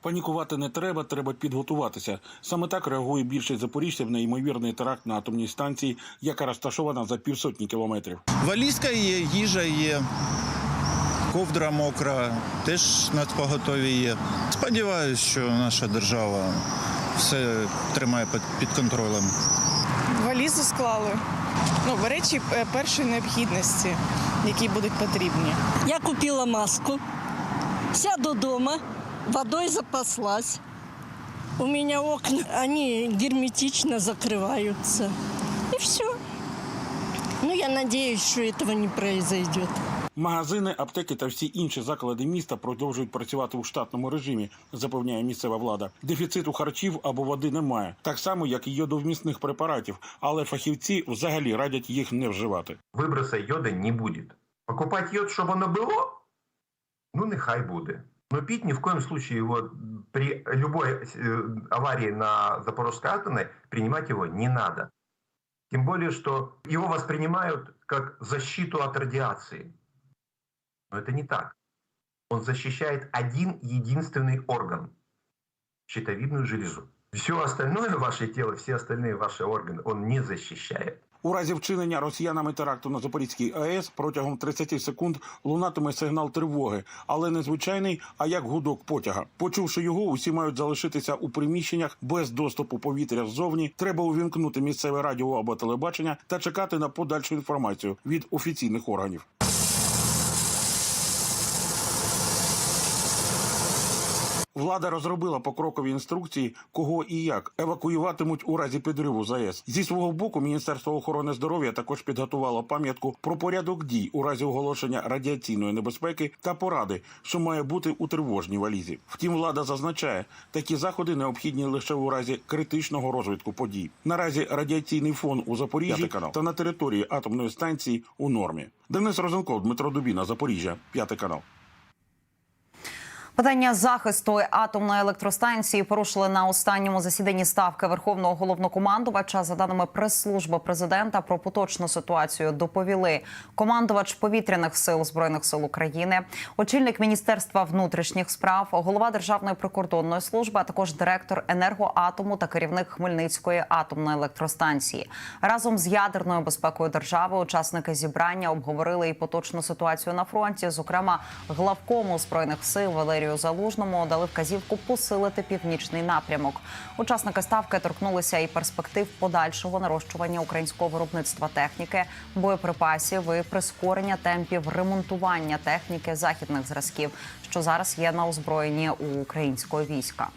Панікувати не треба, треба підготуватися. Саме так реагує більшість запоріжців на ймовірний теракт на атомній станції, яка розташована за півсотні кілометрів. Валізка є, їжа є, ковдра мокра, теж на поготові є. Сподіваюсь, що наша держава все тримає під, під контролем. Валізу склали. Ну, речі е, першої необхідності, які будуть потрібні. Я купила маску, сяду дома, водой запаслась. У меня окна, они герметично закрываются. И все. Ну, я надеюсь, что этого не произойдет. Магазини, аптеки та всі інші заклади міста продовжують працювати у штатному режимі, запевняє місцева влада. Дефіциту харчів або води немає, так само як і йодовмісних препаратів, але фахівці взагалі радять їх не вживати. выброса йода не будет. Покупать йод, чтобы оно было? Ну, нехай буде. Но пить ни в коем случае его при любой э, аварии на Запорожской атомной принимать его не надо. Тем более, что его воспринимают как защиту от радиации. Но это не так. Он защищает один единственный орган – щитовидную железу. Все остальное ваше тело, все остальные ваши органы он не защищает. У разі вчинення росіянами теракту на Запорізькій АЕС протягом 30 секунд лунатиме сигнал тривоги, але не звичайний, а як гудок потяга. Почувши його, усі мають залишитися у приміщеннях без доступу повітря ззовні. Треба увімкнути місцеве радіо або телебачення та чекати на подальшу інформацію від офіційних органів. Влада розробила покрокові інструкції, кого і як евакуюватимуть у разі підриву ЗАЕС. Зі свого боку, Міністерство охорони здоров'я також підготувало пам'ятку про порядок дій у разі оголошення радіаційної небезпеки та поради, що має бути у тривожній валізі. Втім, влада зазначає, такі заходи необхідні лише у разі критичного розвитку подій. Наразі радіаційний фон у Запоріжжі та на території атомної станції у нормі. Денис Розенков, Дмитро Дубіна, Запоріжжя, п'ятий канал. Питання захисту атомної електростанції порушили на останньому засіданні ставки верховного головнокомандувача. За даними прес-служби президента, про поточну ситуацію доповіли командувач повітряних сил збройних сил України, очільник міністерства внутрішніх справ, голова державної прикордонної служби, а також директор енергоатому та керівник Хмельницької атомної електростанції. Разом з ядерною безпекою держави учасники зібрання обговорили і поточну ситуацію на фронті. Зокрема, главкому збройних сил Валерію Залужному дали вказівку посилити північний напрямок. Учасники ставки торкнулися і перспектив подальшого нарощування українського виробництва техніки, боєприпасів і прискорення темпів ремонтування техніки західних зразків, що зараз є на озброєнні у українського війська.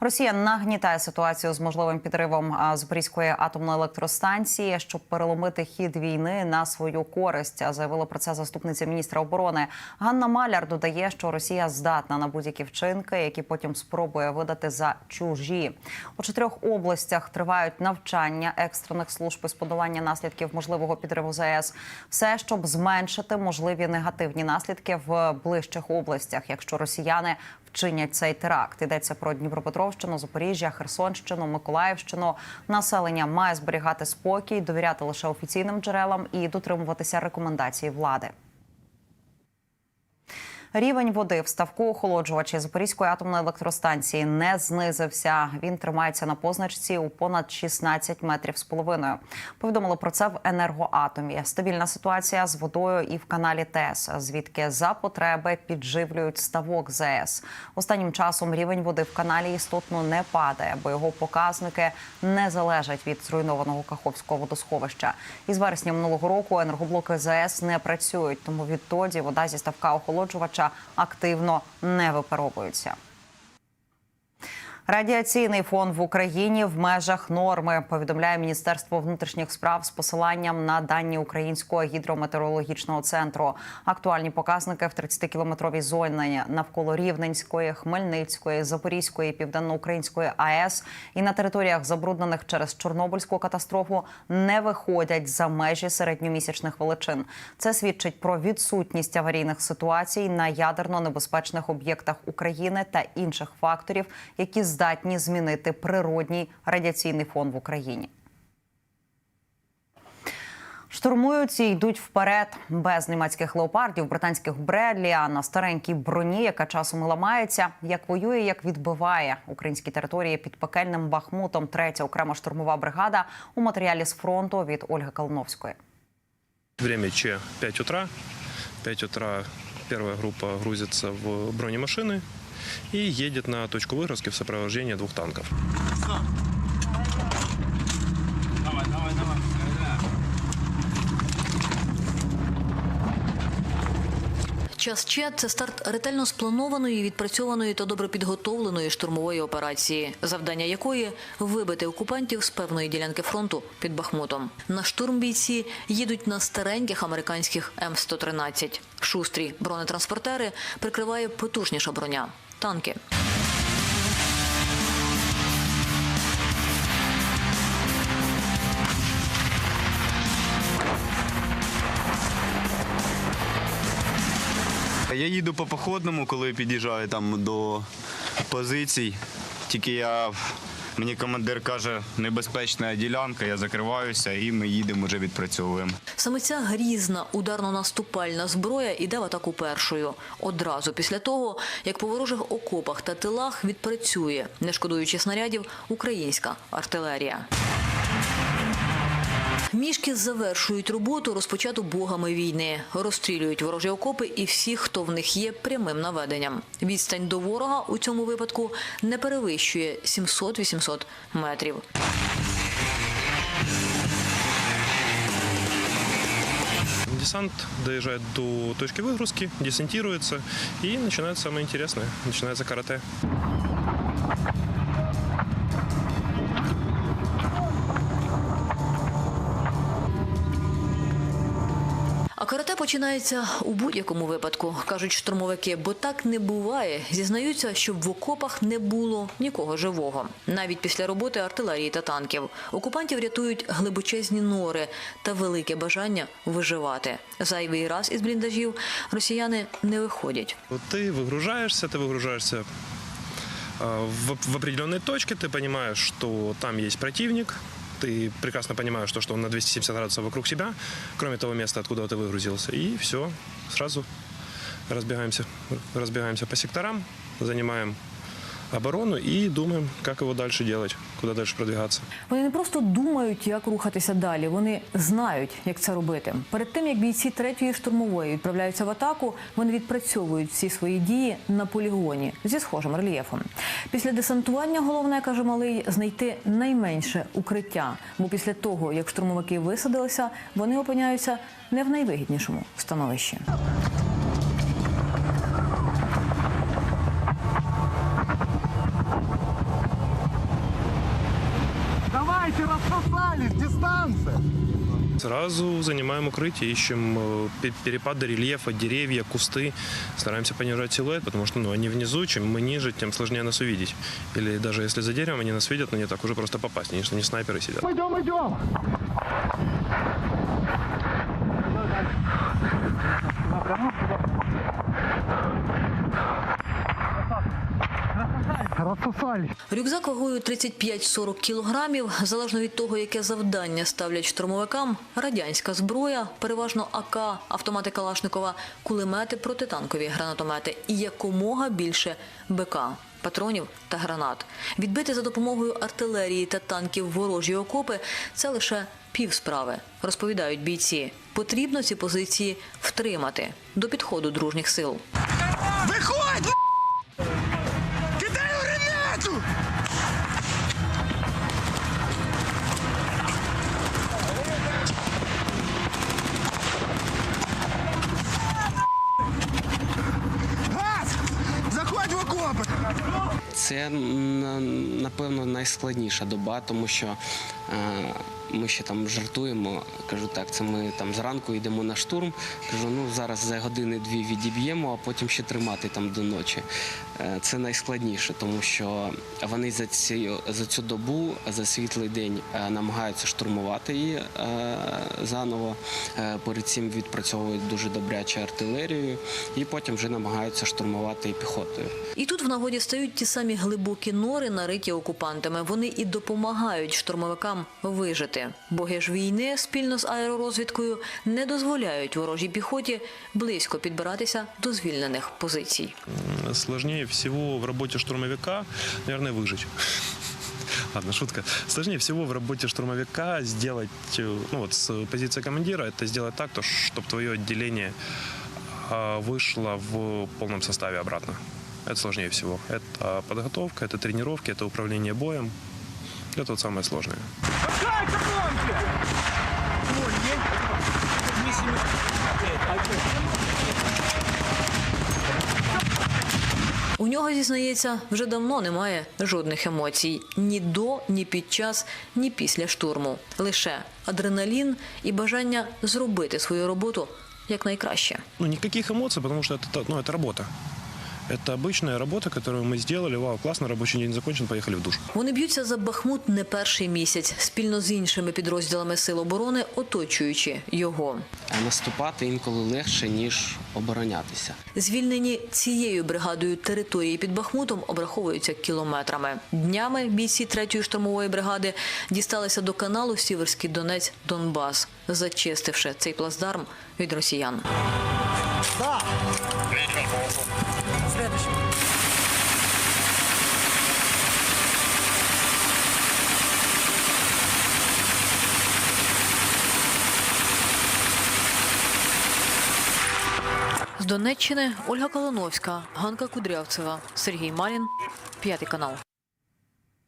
Росія нагнітає ситуацію з можливим підривом Запорізької атомної електростанції, щоб переломити хід війни на свою користь. Заявила про це заступниця міністра оборони Ганна Маляр. Додає, що Росія здатна на будь-які вчинки, які потім спробує видати за чужі. У чотирьох областях тривають навчання екстрених служб із подолання наслідків можливого підриву ЗАЕС. Все, щоб зменшити можливі негативні наслідки в ближчих областях, якщо росіяни вчинять цей теракт. Йдеться про Дніпропетровщину, Запоріжжя, Херсонщину, Миколаївщину. Населення має зберігати спокій, довіряти лише офіційним джерелам і дотримуватися рекомендацій влади. Рівень води в ставку охолоджувачі Запорізької атомної електростанції не знизився. Він тримається на позначці у понад 16 метрів з половиною. Повідомили про це в енергоатомі. Стабільна ситуація з водою і в каналі ТЕС, звідки за потреби підживлюють ставок ЗС. Останнім часом рівень води в каналі істотно не падає, бо його показники не залежать від зруйнованого Каховського водосховища. Із вересня минулого року енергоблоки ЗС не працюють, тому відтоді вода зі ставка охолоджувача активно не випаровується. Радіаційний фон в Україні в межах норми повідомляє Міністерство внутрішніх справ з посиланням на дані Українського гідрометеорологічного центру. Актуальні показники в 30-кілометровій зоні навколо Рівненської, Хмельницької, Запорізької, Південноукраїнської АЕС і на територіях, забруднених через Чорнобильську катастрофу, не виходять за межі середньомісячних величин. Це свідчить про відсутність аварійних ситуацій на ядерно небезпечних об'єктах України та інших факторів, які здатні змінити природній радіаційний фон в Україні. Штурмують і йдуть вперед без німецьких леопардів, британських Бредлі, а на старенькій броні, яка часом ламається, як воює, як відбиває українські території під пекельним бахмутом. Третя окрема штурмова бригада у матеріалі з фронту від Ольги Калновської. Время Ч 5 утра. 5 утра первая группа грузится в бронемашины и едет на точку выгрузки в сопровождении двух танков. Час Че – це старт ретельно спланованої, відпрацьованої та добре підготовленої штурмової операції, завдання якої вибити окупантів з певної ділянки фронту під Бахмутом. На штурм бійці їдуть на стареньких американських М113. Шустрі бронетранспортери прикриває потужніша броня танки. Я їду по походному, коли під'їжджаю там до позицій. Тільки я мені командир каже, небезпечна ділянка, я закриваюся і ми їдемо вже відпрацьовуємо. Саме ця грізна ударно-наступальна зброя іде в атаку першою. Одразу після того, як по ворожих окопах та тилах відпрацює, не шкодуючи снарядів, українська артилерія. Мішки завершують роботу, розпочату богами війни. Розстрілюють ворожі окопи і всіх, хто в них є прямим наведенням. Відстань до ворога у цьому випадку не перевищує 700-800 метрів. Десант доезжает до точки выгрузки, десантируется и начинается самое интересное. Начинается карате. А карате починається у будь-якому випадку, кажуть штурмовики, бо так не буває. Зізнаються, щоб в окопах не було нікого живого. Навіть після роботи артилерії та танків. Окупантів рятують глибочезні нори та велике бажання виживати. Зайвий раз із бліндажів росіяни не виходять. Вот ты выгружаешься, ты выгружаешься а, в, в определенной точке, ты понимаешь, что там есть противник, ты прекрасно понимаешь, то, что он на 270 градусов вокруг себя, кроме того места, откуда ты выгрузился, и все, сразу разбегаемся, разбегаемся по секторам, занимаем оборону и думаем, как его дальше делать, куда дальше продвигаться. Вони не просто думають, як рухатися далі. Вони знають, як це робити. Перед тим як бійці третьої штурмової відправляються в атаку, вони відпрацьовують всі свої дії на полігоні зі схожим рельєфом. Після десантування головне каже малий знайти найменше укриття. Бо після того, як штурмовики висадилися, вони опиняються не в найвигіднішому становищі. Сразу занимаем укрытие, ищем э, пе- перепады рельефа, деревья, кусты. Стараемся понижать силуэт, потому что ну, они внизу, чем мы ниже, тем сложнее нас увидеть. Или даже если за деревом они нас видят, но не так уже просто попасть. Они что не снайперы сидят. Рюкзак вагою 35-40 кілограмів, залежно від того, яке завдання ставлять штурмовикам, радянська зброя, переважно АК, автомати Калашникова, кулемети, протитанкові гранатомети і якомога більше БК. Патронів та гранат. Відбити за допомогою артилерії та танків ворожі окопи це лише пів справи, розповідають бійці. Потрібно ці позиції втримати до підходу дружніх сил. Виходь! Це напевно найскладніша доба, тому що е, ми ще там жартуємо. Кажу, так, це ми там зранку йдемо на штурм. Кажу, ну зараз за години-дві відіб'ємо, а потім ще тримати там до ночі. Е, це найскладніше, тому що вони за цю, за цю добу, за світлий день е, намагаються штурмувати її е, заново. Перед цим відпрацьовують дуже добряче артилерію, і потім вже намагаються штурмувати і піхотою. І тут в нагоді стають ті самі глибокі нори, нариті окупантами. Вони і допомагають штурмовикам вижити. дрони. Боги ж війни спільно з аеророзвідкою не дозволяють ворожій піхоті близько підбиратися до звільнених позицій. М, Сложнее всего в работе штурмовика, наверное, выжить. Ладно, шутка. Сложнее всего в работе штурмовика сделать, э, ну вот с позиции командира, это сделать так, то, чтобы твое отделение а, вышло в полном составе обратно. Это сложнее всего. Это подготовка, это тренировки, это управление боем. Это вот самое сложное. У нього зізнається, вже давно немає жодних емоцій ні до, ні під час, ні після штурму. Лише адреналін і бажання зробити свою роботу якнайкраще. Ну, никаких эмоций, потому что это, ну, это работа. Это обычная работа, которую мы сделали. Вау, классно, рабочий день закончен, поехали в душ. Вони б'ються за Бахмут не перший місяць, спільно з іншими підрозділами сил оборони, оточуючи його. А наступати інколи легше, ніж оборонятися. Звільнені цією бригадою території під Бахмутом обраховуються кілометрами. Днями бійці 3-ї штурмової бригади дісталися до каналу Сіверський Донець Донбас, зачистивши цей плацдарм від росіян. З Донеччини Ольга Колоновська, Ганка Кудрявцева, Сергій Малін, п'ятий канал.